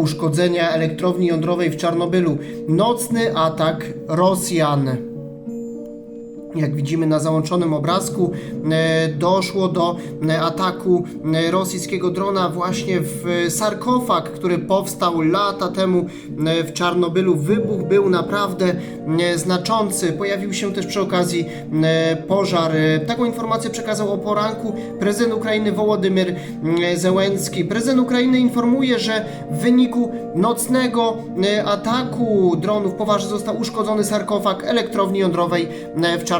uszkodzenia elektrowni jądrowej w Czarnobylu. Nocny atak Rosjan. Jak widzimy na załączonym obrazku, e, doszło do e, ataku e, rosyjskiego drona właśnie w sarkofag, który powstał lata temu w Czarnobylu. Wybuch był naprawdę znaczący. Pojawił się też przy okazji pożar. Taką informację przekazał o poranku prezydent Ukrainy Wołodymyr Zełenski. Prezydent Ukrainy informuje, że w wyniku nocnego ataku dronów poważnie został uszkodzony sarkofag elektrowni jądrowej w Czarnobylu.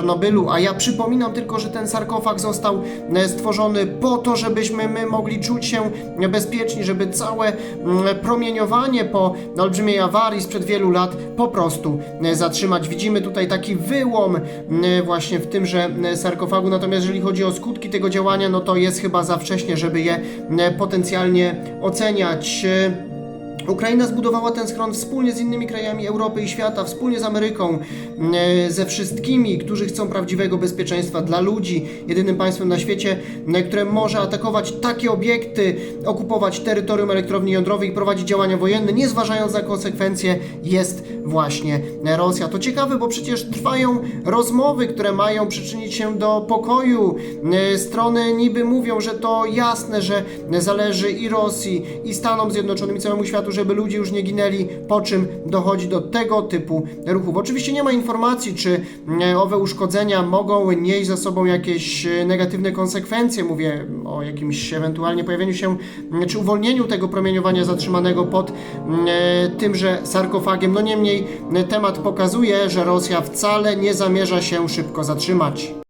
A ja przypominam tylko, że ten sarkofag został e, stworzony po to, żebyśmy my mogli czuć się bezpieczni, żeby całe mm, promieniowanie po olbrzymiej awarii sprzed wielu lat po prostu e, zatrzymać. Widzimy tutaj taki wyłom mm, właśnie w tymże mm, sarkofagu, natomiast jeżeli chodzi o skutki tego działania, no to jest chyba za wcześnie, żeby je potencjalnie oceniać. Ukraina zbudowała ten schron wspólnie z innymi krajami Europy i świata, wspólnie z Ameryką, e, ze wszystkimi, którzy chcą prawdziwego bezpieczeństwa dla ludzi. Jedynym państwem na świecie, e, które może atakować takie obiekty, okupować terytorium elektrowni jądrowej i prowadzić działania wojenne, nie zważając na konsekwencje, jest właśnie Rosja. To ciekawe, bo przecież trwają rozmowy, które mają przyczynić się do pokoju. E, Strony niby mówią, że to jasne, że zależy i Rosji, i Stanom Zjednoczonym, i całemu światu, żeby ludzie już nie ginęli, po czym dochodzi do tego typu ruchów. Oczywiście nie ma informacji, czy e, owe uszkodzenia mogą nieść za sobą jakieś e, negatywne konsekwencje. Mówię o jakimś ewentualnie pojawieniu się, czy uwolnieniu tego promieniowania zatrzymanego pod tymże sarkofagiem. No niemniej e, temat pokazuje, że Rosja wcale nie zamierza się szybko zatrzymać.